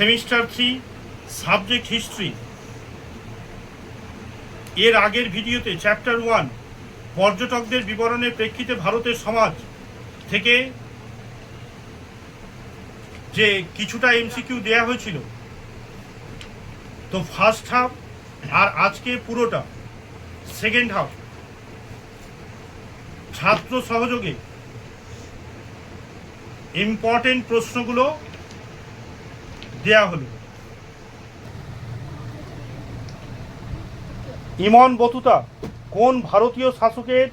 Semester three, subject history. এর আগের ভিডিওতে চ্যাপ্টার ওয়ান, পর্যটকদের বিবরণের প্রেক্ষিতে ভারতের সমাজ থেকে যে কিছুটা এমসিকিউ দেয়া হয়েছিল, তো ফার্স্ট হাফ আর আজকে পুরোটা সেকেন্ড হাফ ছাত্র সহযোগে ইম্পর্টেন্ট প্রশ্নগুলো দেয়া হলো। ইমন বতুতা, কোন ভারতীয় শাসকের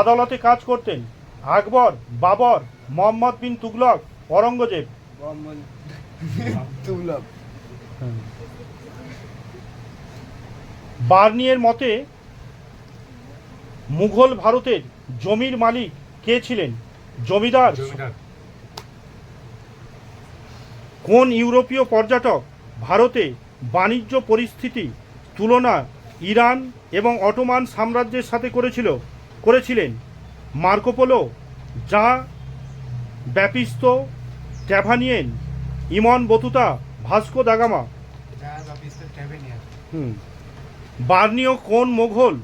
আদালতে কাজ করতেন? আকবর, বাবর, মোহাম্মদ বিন তুগলক অরঙ্গজেব বার্নিয়ের মতে, মুঘল ভারতের জমির মালিক কে ছিলেন? জমিদার। কোন ইউরোপীয় পর্যটক ভারতে বাণিজ্য পরিস্থিতি তুলনা ইরান এবং অটোমান সাম্রাজ্যের সাথে করেছিল করেছিলেন? মার্কোপোলো যা Baptiste Tavernier Ibn Battuta Vasco da Gama হুম। বার্নিও কোন মোঘল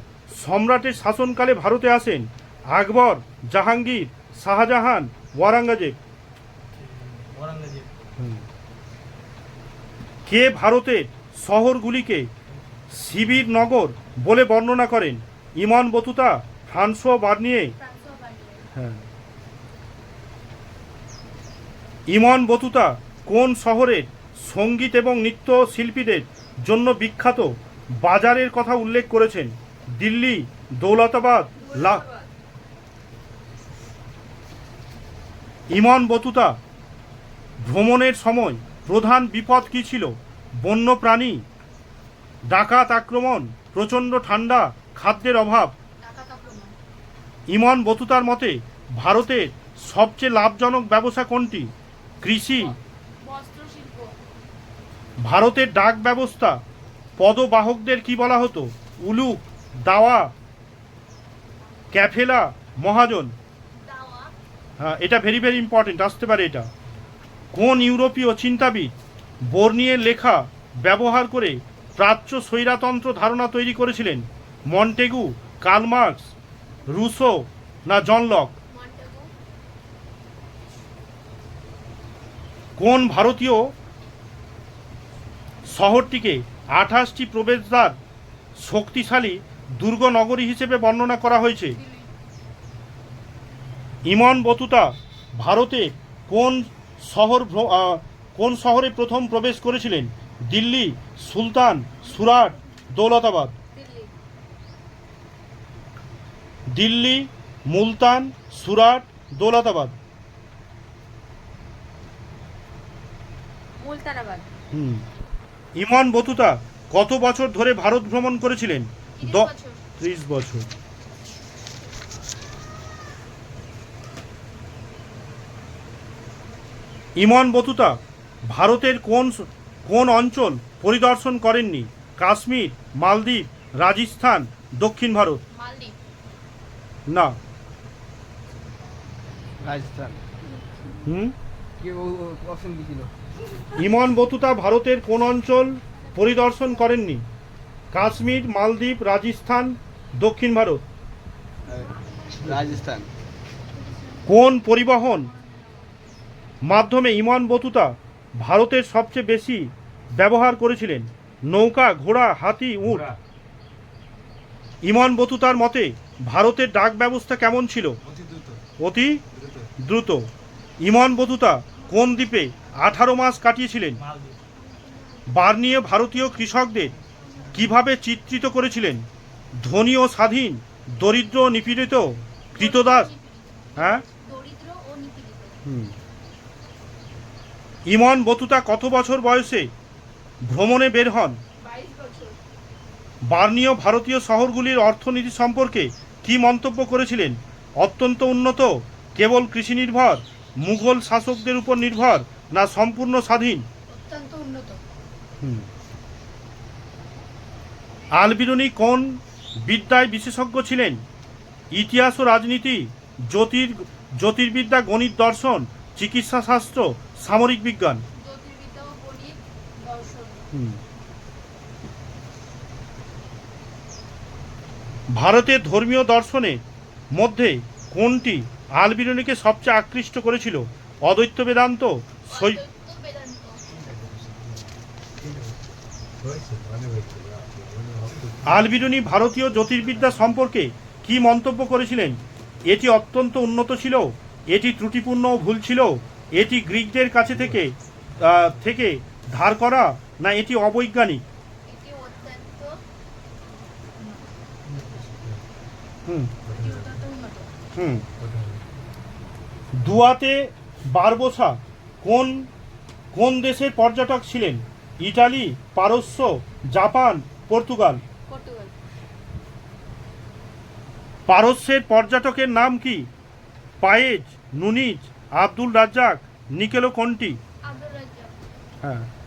সম্রাটের শাসনকালে ভারতে আসেন? আকবর জাহাঙ্গীর শাহজাহান ওয়ারাঙ্গজেব। কে ভারতের শহরগুলিকে শিবির নগর বলে বর্ণনা করেন? Ibn Battuta Francois Bernier. হ্যাঁ। ইমন বতুতা কোন শহরের সংগীত এবং নৃত্য শিল্পীদের জন্য বিখ্যাত? বাজারের কথা উল্লেখ করেছেন। দিল্লি, দৌলতাবাদ, লা ইমন বতুতা ভ্রমণের সময় প্রধান বিপদ কী ছিল? বন্য প্রাণী ডাকাত আক্রমণ প্রচণ্ড ঠান্ডা খাদ্যের অভাব। ইমন বতুতার মতে ভারতের সবচেয়ে লাভজনক ব্যবসা কোনটি? কৃষি। ভারতের ডাক ব্যবস্থা পদবাহকদের কি বলা হতো? উলুক দাওয়া ক্যাফেলা মহাজন। হ্যাঁ এটা ভেরি ভেরি ইম্পর্টেন্ট আসতে পারে এটা। কোন ইউরোপীয় চিন্তাবিদ বর্নিয়ের লেখা ব্যবহার করে প্রাচ্য স্বৈরাতন্ত্র ধারণা তৈরি করেছিলেন? মন্টেগু কার্লমার্কস রুসো না জনলক কোন ভারতীয় শহরটিকে আঠাশটি প্রবেশদ্বার শক্তিশালী দুর্গ নগরী হিসেবে বর্ণনা করা হয়েছে? ইমন বতুতা, ভারতে কোন শহর কোন শহরে প্রথম প্রবেশ করেছিলেন? দিল্লি সুলতান সুরাট দৌলতাবাদ। দিল্লি। মুলতান সুরাট দৌলতাবাদ। হুম। ইমন বতুতা কত বছর ধরে ভারত ভ্রমণ করেছিলেন ত্রিশ বছর ইমন বতুতা ভারতের কোন কোন অঞ্চল পরিদর্শন করেননি? কাশ্মীর মালদ্বীপ রাজস্থান দক্ষিণ ভারত। না। রাজস্থান। হুম? ইমন বতুতা ভারতের কোন অঞ্চল পরিদর্শন করেননি? কাশ্মীর মালদ্বীপ রাজস্থান দক্ষিণ ভারত। রাজস্থান। কোন পরিবহন মাধ্যমে ইমন বতুতা ভারতের সবচেয়ে বেশি ব্যবহার করেছিলেন। নৌকা ঘোড়া হাতি উট। ইমন বতুতার মতে ভারতের ডাক ব্যবস্থা কেমন ছিল? অতি দ্রুত। ইমন বতুতা কোন দ্বীপে আঠারো মাস কাটিয়েছিলেন? বার্নিয়ে ভারতীয় কৃষকদের কীভাবে চিত্রিত করেছিলেন? ধনী ও স্বাধীন দরিদ্র নিপীড়িত কৃতদাস। হ্যাঁ? দরিদ্র ও নিপীড়িত। ইমন বতুতা কত বছর বয়সে ভ্রমণে বের হন? বার্নীয় ভারতীয় শহরগুলির অর্থনীতি সম্পর্কে কি মন্তব্য করেছিলেন? অত্যন্ত উন্নত কেবল কৃষি নির্ভর মুঘল শাসকদের উপর নির্ভর না সম্পূর্ণ স্বাধীন? আলবিরুনি কোন বিদ্যায় বিশেষজ্ঞ ছিলেন? ইতিহাস ও রাজনীতি জ্যোতির জ্যোতির্বিদ্যা গণিত দর্শন চিকিৎসা শাস্ত্র সামরিক বিজ্ঞান। ভারতের ধর্মীয় দর্শনের মধ্যে কোনটি আলবিরুনিকে সবচেয়ে আকৃষ্ট করেছিল? অদ্বৈত বেদান্ত শৈ- আলবিরুনি ভারতীয় জ্যোতির্বিদ্যা সম্পর্কে কি মন্তব্য করেছিলেন? এটি অত্যন্ত উন্নত ছিল এটি ত্রুটিপূর্ণ ভুল ছিল এটি গ্রিকদের কাছে থেকে থেকে ধার করা না এটি অবৈজ্ঞানিক? হুম। হুম। দুয়াতে বারবোসা কোন কোন দেশের পর্যটক ছিলেন? ইটালি পারস্য জাপান পর্তুগাল। পারস্যের পর্যটকের নাম কি? Paes Nuniz Abdul Razzaq Niccolo কোনটি। Abdul Razzaq. হ্যাঁ।